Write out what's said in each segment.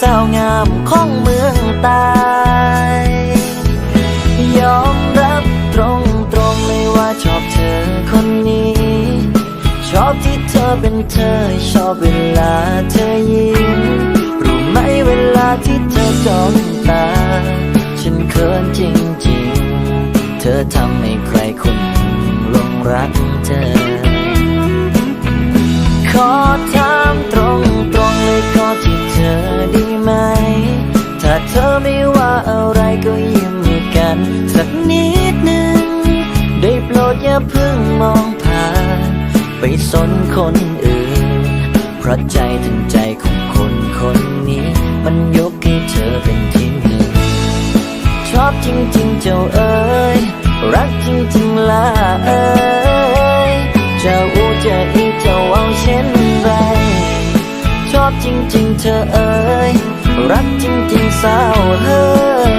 สาวงามของเมืองใต้ยอมรับตรงตรงๆเลยว่าชอบเธอคนนี้ ชอบที่เธอเป็นเธอ ชอบเวลาเธอยิ้มรู้ไหมเวลาที่เธอจ้องตา ฉันเขินจริงๆ เธอทำให้ใครคนลงรักเธอ ขอถามตรง ดอย่าเพิ่งมองผ่าน ไปสนคนอื่น เพราะใจถึงใจของคนคนนี้ มันยกให้เธอเป็นที่หนึ่งชอบจริง ๆ เจ้าเอ๋ยรักจริง ๆล่ะเอ๋ยจะอูจะอีจะเอาเช่นไร ชอบจริง ๆ เธอเอ๋ยรักจริง ๆสาวเฮ้อ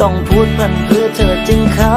ต้องพูดพันเพื่อเธอจึงเข้า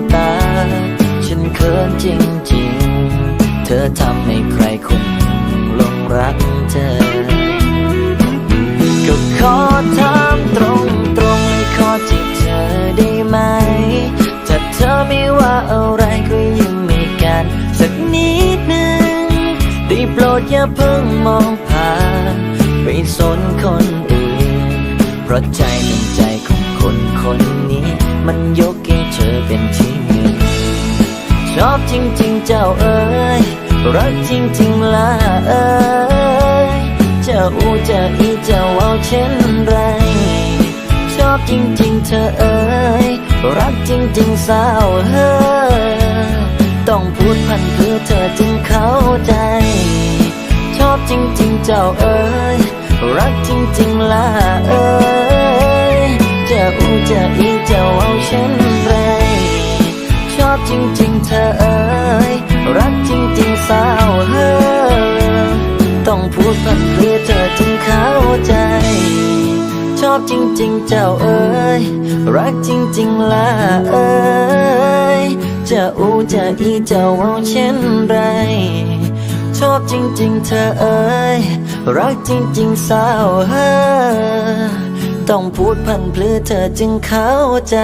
ขินจริงๆ เธอทำให้ใครคนหนึ่งลงรักเธอ ก็ขอถามตรงตรงๆขอจีบเธอได้ไหม ถ้าเธอไม่ว่าอะไรก็ยิ้มให้กัน สักนิดหนึ่งได้โปรดอย่าเพิ่งมองผ่านไปสนคนอื่น เพราะใจหนึ่งใจของคนคนนี้ มันยกให้เธอเป็นที่ อบจริง ๆ เจ้าเอ๋ยรักจริง ๆล่ะเอ๋ยเจ้าอูเจ้าอีเจ้าเอาเช่นไร ชอบจริง ๆ เธอเอ๋ยรักจริง ๆ สาวเฮ้อต้องพูดพันเพื่อเธอจึงเข้าใจ ชอบจริง ๆ เจ้าเอ๋ยรักจริง ๆล่ะเอ๋ยเจ้าอูเจ้าอีเจ้าเอาเช่นไร อบจริง ๆ เธอเอ๋ยรักจริง ๆ สาวเฮ้อต้องพูดพันเพื่อเธอจึงเข้าใจ ชอบจริง ๆ เจ้าเอ๋ยรักจริง ๆล่ะเอ๋ยจะอูจะอีจะเอาเช่นไร ชอบจริง ๆ เธอเอ๋ยรักจริง ๆ สาวเฮ้อต้องพูดพันเพื่อเธอจึงเข้าใจ